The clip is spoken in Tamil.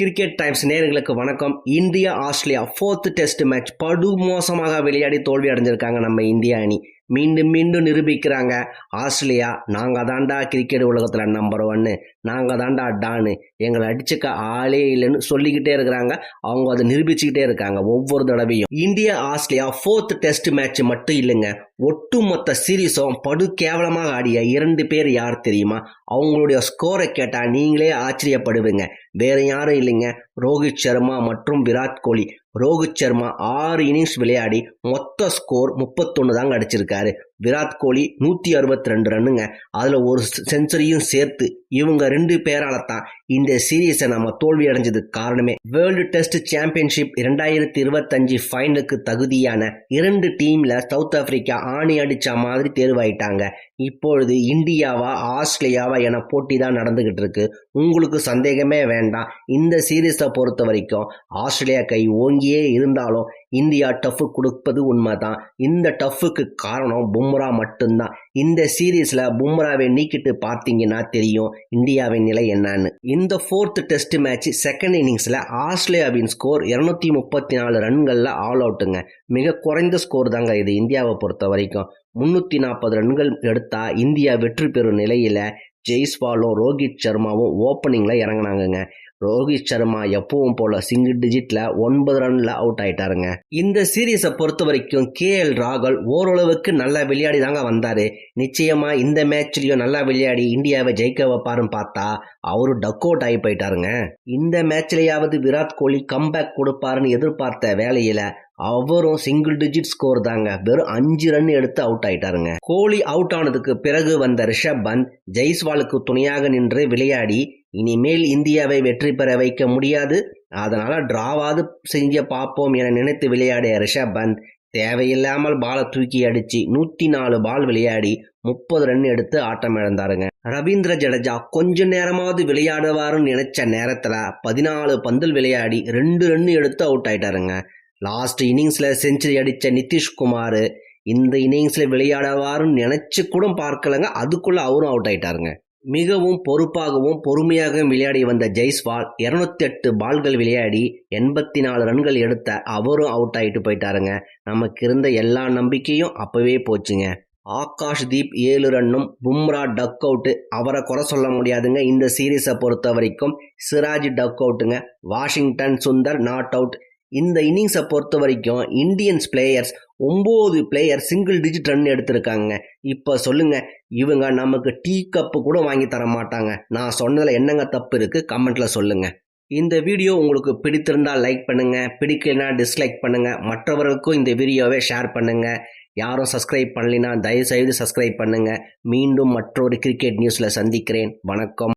கிரிக்கெட் டைம்ஸ் நேர்களுக்கு வணக்கம். India Australia fourth test match படு மோசமாக விளையாடி தோல்வி அடைஞ்சிருக்காங்க நம்ம இந்தியா அணி. மீண்டும் மீண்டும் நிரூபிக்கிறாங்க. ஆஸ்திரேலியா நாங்கள் தாண்டா கிரிக்கெட் உலகத்தில் நம்பர் ஒன்னு நாங்கள் தாண்டா டானு எங்களை அடிச்சுக்க ஆளே இல்லைன்னு சொல்லிக்கிட்டே இருக்கிறாங்க. அவங்க அதை நிரூபிச்சுக்கிட்டே இருக்காங்க ஒவ்வொரு தடவையும். India Australia fourth test match மட்டும் இல்லைங்க. ஒட்டுமொத்த சீரீஸும் படு கேவலமாக ஆடிய இரண்டு பேர் யார் தெரியுமா? அவங்களுடைய ஸ்கோரை கேட்டால் நீங்களே ஆச்சரியப்படுவீங்க. வேற யாரும் இல்லைங்க. ரோஹித் சர்மா மற்றும் விராட் கோலி. ரோஹித் சர்மா ஆறு இன்னிங்ஸ் விளையாடி மொத்த ஸ்கோர் முப்பத்தொன்று தாங்க அடிச்சிருக்காரு. விராட் கோலி நூற்றி அறுபத்தி ரெண்டு ரன்னுங்க. அதில் ஒரு செஞ்சுரியும் சேர்த்து இவங்க ரெண்டு பேரால தான் இந்த சீரீஸை நம்ம தோல்வி அடைஞ்சதுக்கு காரணமே. வேர்ல்டு டெஸ்ட் சாம்பியன்ஷிப் இரண்டாயிரத்தி இருபத்தஞ்சு ஃபைனலுக்கு தகுதியான இரண்டு டீமில் சவுத் ஆப்பிரிக்கா ஆணி அடித்த மாதிரி தேர்வாயிட்டாங்க. இப்பொழுது இந்தியாவா ஆஸ்திரேலியாவா என போட்டி தான் நடந்துகிட்டு இருக்கு உங்களுக்கு சந்தேகமே வேண்டாம். இந்த சீரீஸை பொறுத்த வரைக்கும் ஆஸ்திரேலியா கை ஓங்கியே இருந்தாலும் இந்தியா டஃப் கொடுப்பது உண்மைதான். இந்த டஃப்புக்கு காரணம் பும்ரா மட்டும்தான். இந்த சீரீஸில் பும்ராவை நீக்கிட்டு பார்த்தீங்கன்னா தெரியும் இந்தியாவின் நிலை என்னன்னு. இந்த ஃபோர்த் டெஸ்ட் மேட்ச் செகண்ட் இன்னிங்ஸில் ஆஸ்திரேலியாவின் ஸ்கோர் இரநூத்தி முப்பத்தி நாலு ரன்களில் ஆல் அவுட்டுங்க மிக குறைந்த ஸ்கோர் தாங்க இது இந்தியாவை பொறுத்த வரைக்கும் முன்னூத்தி நாற்பது ரன்கள் எடுத்தா இந்தியா வெற்றி பெறும் நிலையில ஜெய்ஸ்வாலும் ரோஹித் சர்மாவும் ஓப்பனிங்ல இறங்குனாங்கங்க. ரோஹித் சர்மா எப்பவும் போல சிங்கிள் டிஜிட்ல ஒன்பது ரன்ல அவுட் ஆயிட்டாருங்க. இந்த சீரீஸை பொறுத்த வரைக்கும் கே எல் ராகுல் ஓரளவுக்கு நல்லா விளையாடி தாங்க வந்தாரு. நிச்சயமா இந்த மேட்ச்லயும் நல்லா விளையாடி இந்தியாவை ஜெயிக்க வைப்பாருன்னு பார்த்தா அவரு டக் அவுட் ஆகி போயிட்டாருங்க. இந்த மேட்ச்லயாவது விராட் கோலி கம்பேக் கொடுப்பாருன்னு எதிர்பார்த்த வேலையில அவரும் சிங்கிள் டிஜிட் ஸ்கோர் தாங்க. வெறும் அஞ்சு ரன் எடுத்து அவுட் ஆயிட்டாருங்க. கோலி அவுட் ஆனதுக்கு பிறகு வந்த ரிஷப் பந்த் ஜெய்ஸ்வாலுக்கு துணையாக நின்று விளையாடி இனிமேல் இந்தியாவை வெற்றி பெற வைக்க முடியாது. அதனால டிராவாது செஞ்ச பார்ப்போம் என நினைத்து விளையாடிய ரிஷப் பந்த் தேவையில்லாமல் பாலை தூக்கி அடிச்சு நூற்றி நாலு பால் விளையாடி முப்பது ரன் எடுத்து ஆட்டம் இழந்தாருங்க. ரவீந்திர ஜடேஜா கொஞ்ச நேரமாவது விளையாடுவாருன்னு நினைச்ச நேரத்துல பதினாலு பந்தில் விளையாடி ரெண்டு ரன் எடுத்து அவுட் ஆயிட்டாருங்க. லாஸ்ட் இன்னிங்ஸ்ல செஞ்சுரி அடிச்ச நிதிஷ்குமார் இந்த இன்னிங்ஸ்ல விளையாடுவாருன்னு நினைச்சு கூட பார்க்கலங்க. அதுக்குள்ள அவரும் அவுட் ஆயிட்டாருங்க. மிகவும் பொறுப்பாகவும் பொறுமையாகவும் விளையாடி வந்த ஜெய்ஸ்வால் இருநூத்தி எட்டு பால்கள் விளையாடி எண்பத்தி நாலு ரன்கள் எடுத்த அவரும் அவுட் ஆகிட்டு போயிட்டாருங்க. நமக்கு இருந்த எல்லா நம்பிக்கையும் அப்பவே போச்சுங்க. ஆகாஷ் தீப் ஏழு ரன்னும் பும்ரா டக் அவுட்டு அவரை குறை சொல்ல முடியாதுங்க. இந்த சீரீஸை பொறுத்த வரைக்கும் சிராஜ் டக் அவுட்டுங்க வாஷிங்டன் சுந்தர் நாட் அவுட் இந்த இன்னிங்ஸை பொறுத்த வரைக்கும் இந்தியன்ஸ் பிளேயர்ஸ் ஒம்பது பிளேயர் சிங்கிள் டிஜிட் ரன் எடுத்திருக்காங்க. இப்போ சொல்லுங்க இவங்க நமக்கு டீ கப்பு கூட வாங்கி தர மாட்டாங்க. நான் சொன்னதில் என்னங்க தப்பு இருக்குது கமெண்ட்டில் சொல்லுங்க. இந்த வீடியோ உங்களுக்கு பிடித்திருந்தால் லைக் பண்ணுங்கள் பிடிக்கலைன்னா டிஸ்லைக் பண்ணுங்கள் மற்றவர்களுக்கும் இந்த வீடியோவை ஷேர் பண்ணுங்கள் யாரும் சப்ஸ்கிரைப் பண்ணலைன்னா தயவு செய்து சப்ஸ்கிரைப் பண்ணுங்கள் மீண்டும் மற்றொரு கிரிக்கெட் நியூஸில் சந்திக்கிறேன். வணக்கம்.